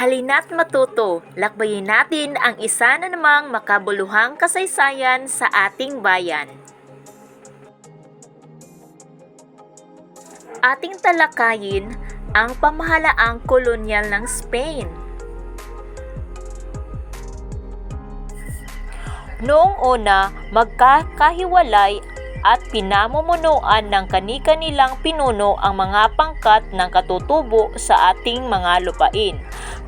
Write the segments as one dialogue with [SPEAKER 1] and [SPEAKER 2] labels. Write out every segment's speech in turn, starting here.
[SPEAKER 1] Halina't matuto, lakbayin natin ang isa na namang makabuluhang kasaysayan sa ating bayan. Ating talakayin ang pamahalaang kolonyal ng Spain. Noong una, magkakahiwalay at pinamumunuan ng kani-kanilang pinuno ang mga pangkat ng katutubo sa ating mga lupain.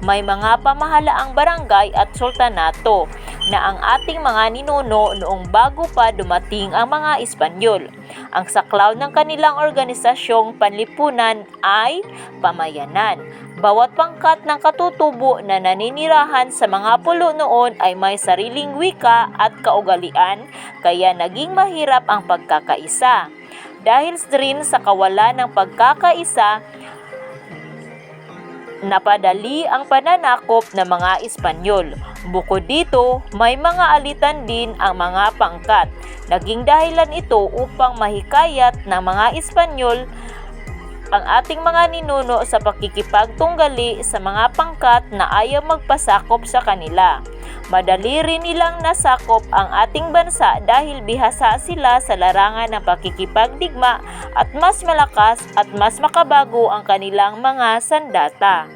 [SPEAKER 1] May mga pamahalaang barangay at sultanato na ang ating mga ninuno noong bago pa dumating ang mga Espanyol. Ang saklaw ng kanilang organisasyong panlipunan ay pamayanan. Bawat pangkat ng katutubo na naninirahan sa mga pulo noon ay may sariling wika at kaugalian kaya naging mahirap ang pagkakaisa. Dahil rin sa kawalan ng pagkakaisa, napadali ang pananakop ng mga Espanyol. Bukod dito, may mga alitan din ang mga pangkat. Naging dahilan ito upang mahikayat ng mga Espanyol ang ating mga ninuno sa pakikipagtunggali sa mga pangkat na ayaw magpasakop sa kanila. Madali rin nilang nasakop ang ating bansa dahil bihasa sila sa larangan ng pakikipagdigma at mas malakas at mas makabago ang kanilang mga sandata.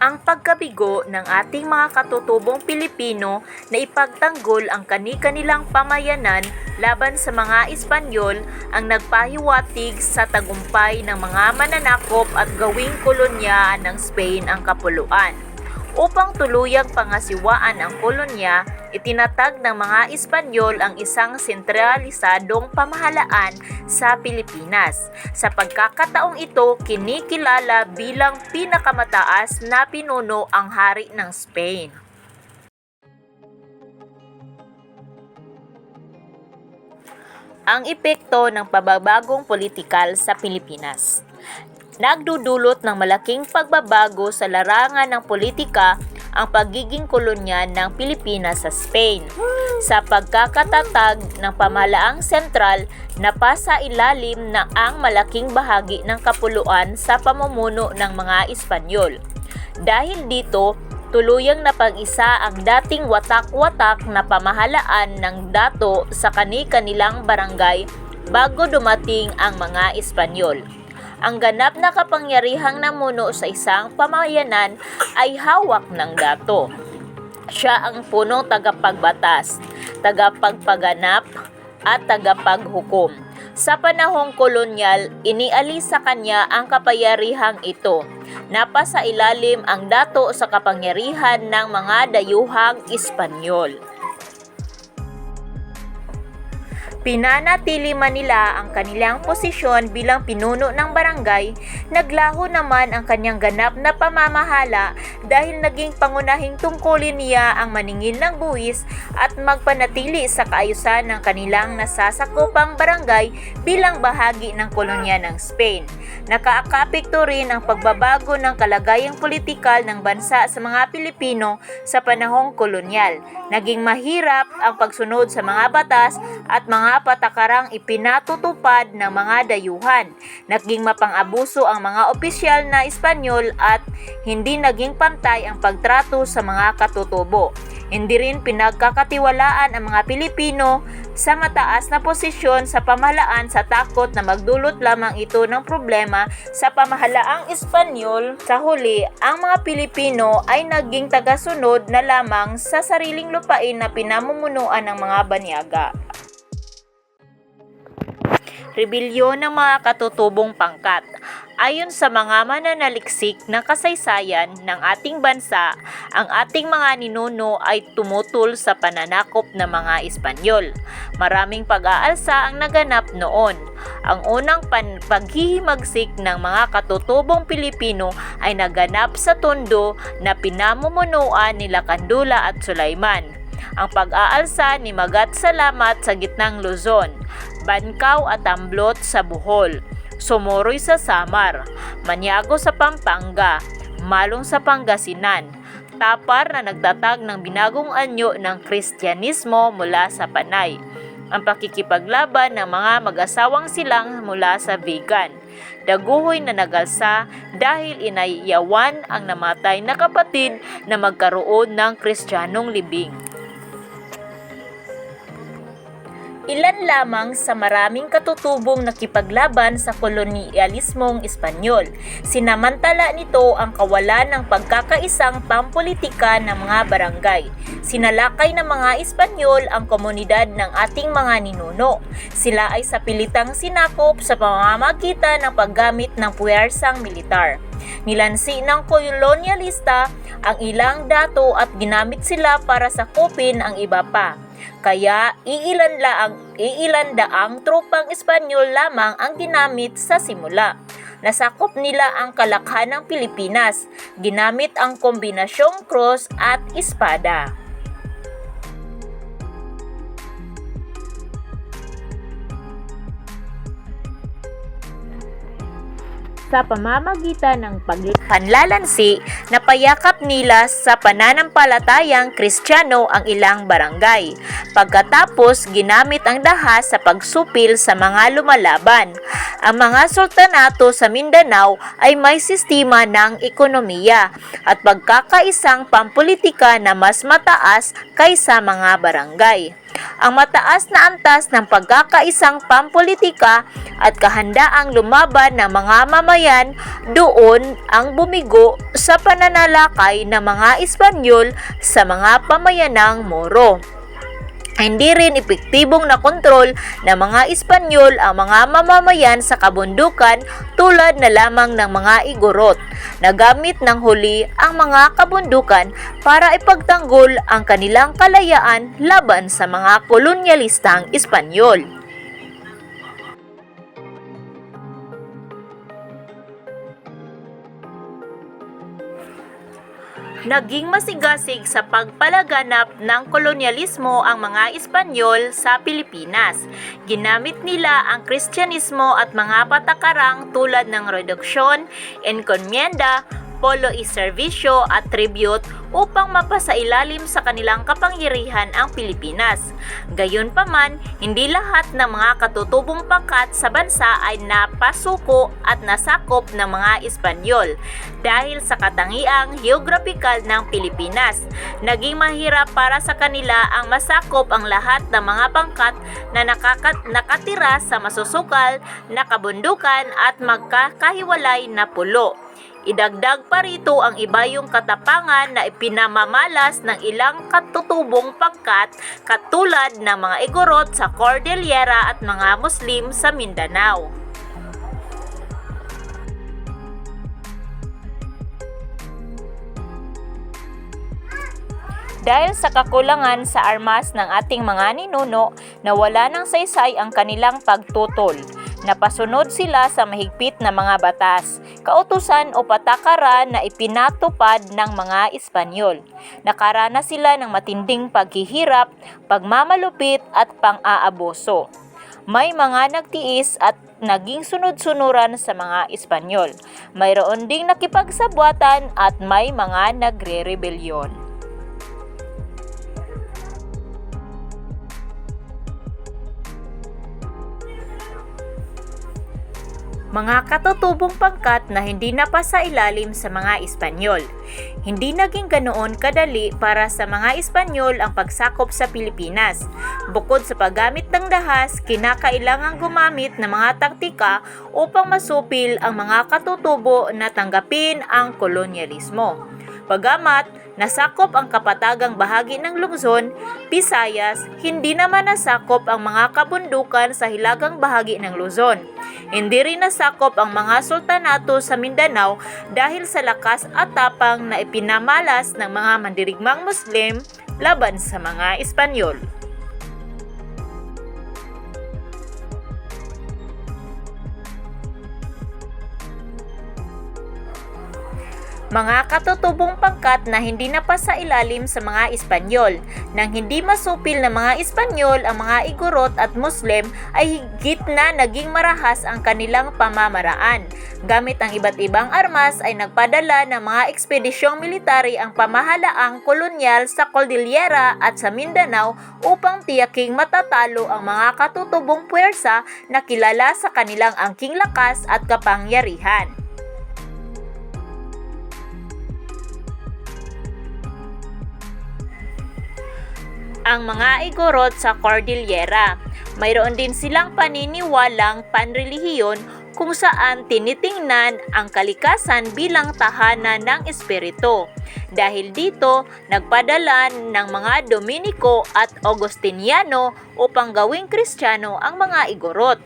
[SPEAKER 1] ang pagkabigo ng ating mga katutubong Pilipino na ipagtanggol ang kani-kanilang pamayanan laban sa mga Espanyol ang nagpahiwatig sa tagumpay ng mga mananakop at gawing kolonya ng Spain ang kapuluan. Upang tuluyang pangasiwaan ang kolonya, itinatag ng mga Espanyol ang isang sentralisadong pamahalaan sa Pilipinas. Sa pagkakataong ito, kinikilala bilang pinakamataas na pinuno ang hari ng Spain. Ang epekto ng pababagong politikal sa Pilipinas nagdudulot ng malaking pagbabago sa larangan ng politika ang pagiging kolonya ng Pilipinas sa Spain. Sa pagkakatatag ng pamalaang sentral, napasa ilalim na ang malaking bahagi ng kapuluan sa pamumuno ng mga Espanyol. Dahil dito, tuluyang napag-isa ang dating watak-watak na pamahalaan ng dato sa kani-kanilang barangay bago dumating ang mga Espanyol. Ang ganap na kapangyarihang namuno sa isang pamayanan ay hawak ng dato. Siya ang punong tagapagbatas, tagapagpaganap at tagapaghukom. Sa panahong kolonyal, inialis sa kanya ang kapayarihang ito. Napasa ilalim ang dato sa kapangyarihan ng mga dayuhang Espanyol. Pinanatili man nila ang kanilang posisyon bilang pinuno ng barangay, naglaho naman ang kanyang ganap na pamamahala dahil naging pangunahing tungkulin niya ang maningil ng buwis at magpanatili sa kaayusan ng kanilang nasasakupang barangay bilang bahagi ng kolonya ng Spain. Nakaakapekto rin ang pagbabago ng kalagayang politikal ng bansa sa mga Pilipino sa panahong kolonyal. Naging mahirap ang pagsunod sa mga batas at mga patakarang ipinatutupad ng mga dayuhan. Naging mapang-abuso ang mga opisyal na Espanyol at hindi naging pantay ang pagtrato sa mga katutubo. Hindi rin pinagkakatiwalaan ang mga Pilipino sa mataas na posisyon sa pamahalaan sa takot na magdulot lamang ito ng problema sa pamahalaang Espanyol. Sa huli, ang mga Pilipino ay naging tagasunod na lamang sa sariling lupain na pinamumunuan ng mga banyaga. Rebelyon ng mga katutubong pangkat. Ayon sa mga mananaliksik ng kasaysayan ng ating bansa, ang ating mga ninuno ay tumutol sa pananakop ng mga Espanyol. Maraming pag-aalsa ang naganap noon. Ang unang pan- paghihimagsik ng mga katutubong Pilipino ay naganap sa Tondo na pinamumunuan nila Kandula at Sulaiman ang pag-aalsa ni Magat Salamat sa gitnang Luzon, Bankaw at Amblot sa Bohol, Sumoroy sa Samar, Maniago sa Pampanga, Malong sa Pangasinan, Tapar na nagtatag ng binagong anyo ng Kristyanismo mula sa Panay, ang pakikipaglaban ng mga mag-asawang silang mula sa vegan, daguhoy na nagalsa dahil inayawan ang namatay na kapatid na magkaroon ng kristyanong libing. Ilan lamang sa maraming katutubong nakipaglaban sa kolonyalismong Espanyol. Sinamantala nito ang kawalan ng pagkakaisang pampolitika ng mga barangay. Sinalakay ng mga Espanyol ang komunidad ng ating mga ninuno. Sila ay sa pilitang sinakop sa pamamagitan ng paggamit ng puwersang militar. Nilansi ng kolonyalista ang ilang dato at ginamit sila para sakupin ang iba pa. Kaya iilan laang iilan daang tropang Espanyol lamang ang ginamit sa simula. Nasakop nila ang kalakhan ng Pilipinas. Ginamit ang kombinasyong cross at espada. Sa pamamagitan ng pagpanlalansi na payakap nila sa pananampalatayang kristyano ang ilang barangay. Pagkatapos, ginamit ang dahas sa pagsupil sa mga lumalaban. Ang mga sultanato sa Mindanao ay may sistema ng ekonomiya at pagkakaisang pampolitika na mas mataas kaysa mga barangay ang mataas na antas ng pagkakaisang pampolitika at kahandaang lumaban ng mga mamayan doon ang bumigo sa pananalakay ng mga Espanyol sa mga pamayanang Moro. Hindi rin epektibong nakontrol ng mga Espanyol ang mga mamamayan sa kabundukan tulad na lamang ng mga Igorot. Nagamit ng huli ang mga kabundukan para ipagtanggol ang kanilang kalayaan laban sa mga kolonyalistang Espanyol. Naging masigasig sa pagpalaganap ng kolonyalismo ang mga Espanyol sa Pilipinas. Ginamit nila ang Kristyanismo at mga patakarang tulad ng reduksyon, encomienda, polo y servisyo at tribute upang mapasailalim sa kanilang kapangyarihan ang Pilipinas. Gayunpaman, hindi lahat ng mga katutubong pangkat sa bansa ay napasuko at nasakop ng mga Espanyol dahil sa katangiang geographical ng Pilipinas. Naging mahirap para sa kanila ang masakop ang lahat ng mga pangkat na nakakat nakatira sa masusukal na kabundukan at magkakahiwalay na pulo. Idagdag pa rito ang iba yung katapangan na ipinamamalas ng ilang katutubong pangkat katulad ng mga Igorot sa Cordillera at mga Muslim sa Mindanao. Dahil sa kakulangan sa armas ng ating mga ninuno, nawala ng saysay ang kanilang pagtutol. Napasunod sila sa mahigpit na mga batas, kautusan o patakaran na ipinatupad ng mga Espanyol. Nakarana sila ng matinding paghihirap, pagmamalupit at pang-aaboso. May mga nagtiis at naging sunod-sunuran sa mga Espanyol. Mayroon ding nakipagsabwatan at may mga nagre-rebelyon. Mga katutubong pangkat na hindi napasa ilalim sa mga Espanyol. Hindi naging ganoon kadali para sa mga Espanyol ang pagsakop sa Pilipinas. Bukod sa paggamit ng dahas, kinakailangang gumamit ng mga taktika upang masupil ang mga katutubo na tanggapin ang kolonyalismo. Pagamat nasakop ang kapatagang bahagi ng Luzon, Visayas, hindi naman nasakop ang mga kabundukan sa hilagang bahagi ng Luzon. Hindi rin nasakop ang mga sultanato sa Mindanao dahil sa lakas at tapang na ipinamalas ng mga mandirigmang Muslim laban sa mga Espanyol. Mga katutubong pangkat na hindi napasa ilalim sa mga Espanyol. Nang hindi masupil ng mga Espanyol ang mga Igorot at Muslim ay higit na naging marahas ang kanilang pamamaraan. Gamit ang iba't ibang armas ay nagpadala ng mga ekspedisyong military ang pamahalaang kolonyal sa Cordillera at sa Mindanao upang tiyaking matatalo ang mga katutubong puwersa na kilala sa kanilang angking lakas at kapangyarihan. Ang mga Igorot sa Cordillera. Mayroon din silang paniniwalang panrelihiyon kung saan tinitingnan ang kalikasan bilang tahanan ng espiritu. Dahil dito, nagpadala ng mga Dominiko at Augustiniano upang gawing Kristiyano ang mga Igorot.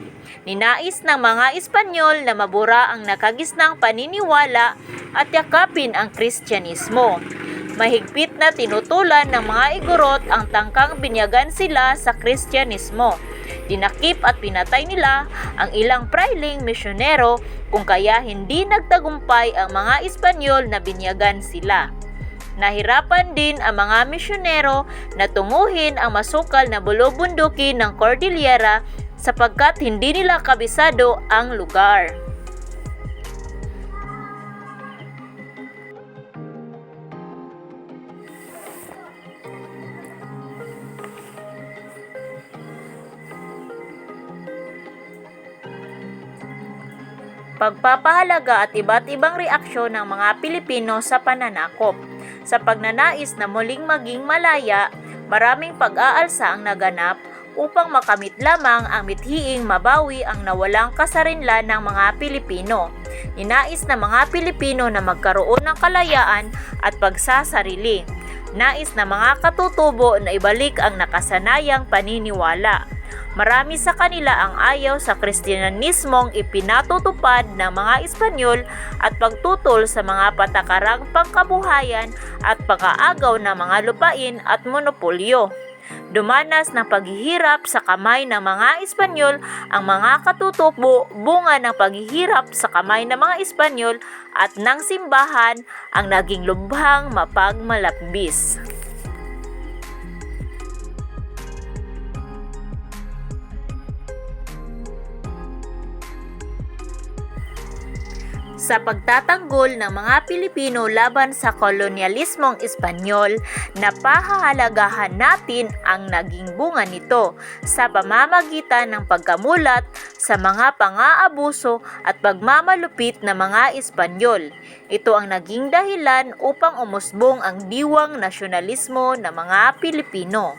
[SPEAKER 1] Ninais ng mga Espanyol na mabura ang nakagisnang paniniwala at yakapin ang Kristyanismo. Mahigpit na tinutulan ng mga Igorot ang tangkang binyagan sila sa Kristyanismo. Dinakip at pinatay nila ang ilang prailing misyonero kung kaya hindi nagtagumpay ang mga Espanyol na binyagan sila. Nahirapan din ang mga misyonero na tunguhin ang masukal na bulubundukin ng Cordillera sapagkat hindi nila kabisado ang lugar. Pagpapahalaga at iba't ibang reaksyon ng mga Pilipino sa pananakop. Sa pagnanais na muling maging malaya, maraming pag-aalsa ang naganap upang makamit lamang ang mithiing mabawi ang nawalang kasarinlan ng mga Pilipino. Ninais ng mga Pilipino na magkaroon ng kalayaan at pagsasarili. Nais na mga katutubo na ibalik ang nakasanayang paniniwala. Marami sa kanila ang ayaw sa Kristyanismong ipinatutupad ng mga Espanyol at pagtutol sa mga patakarang pangkabuhayan at pag-aagaw ng mga lupain at monopolyo. Dumanas ng paghihirap sa kamay ng mga Espanyol ang mga katutubo bunga ng paghihirap sa kamay ng mga Espanyol at ng simbahan ang naging lubhang mapagmalakbis. Sa pagtatanggol ng mga Pilipino laban sa kolonyalismong Espanyol, napahahalagahan natin ang naging bunga nito sa pamamagitan ng pagkamulat sa mga pang-aabuso at pagmamalupit ng mga Espanyol. Ito ang naging dahilan upang umusbong ang diwang nasyonalismo ng mga Pilipino.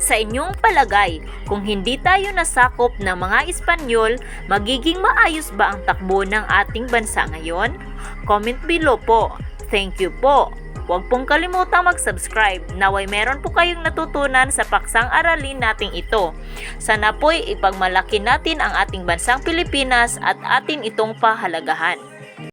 [SPEAKER 1] Sa inyong palagay, kung hindi tayo nasakop ng mga Espanyol, magiging maayos ba ang takbo ng ating bansa ngayon? Comment below po. Thank you po. Huwag pong kalimutang mag-subscribe. Naway meron po kayong natutunan sa paksang aralin nating ito. Sana po'y ipagmalaki natin ang ating bansang Pilipinas at atin itong pahalagahan.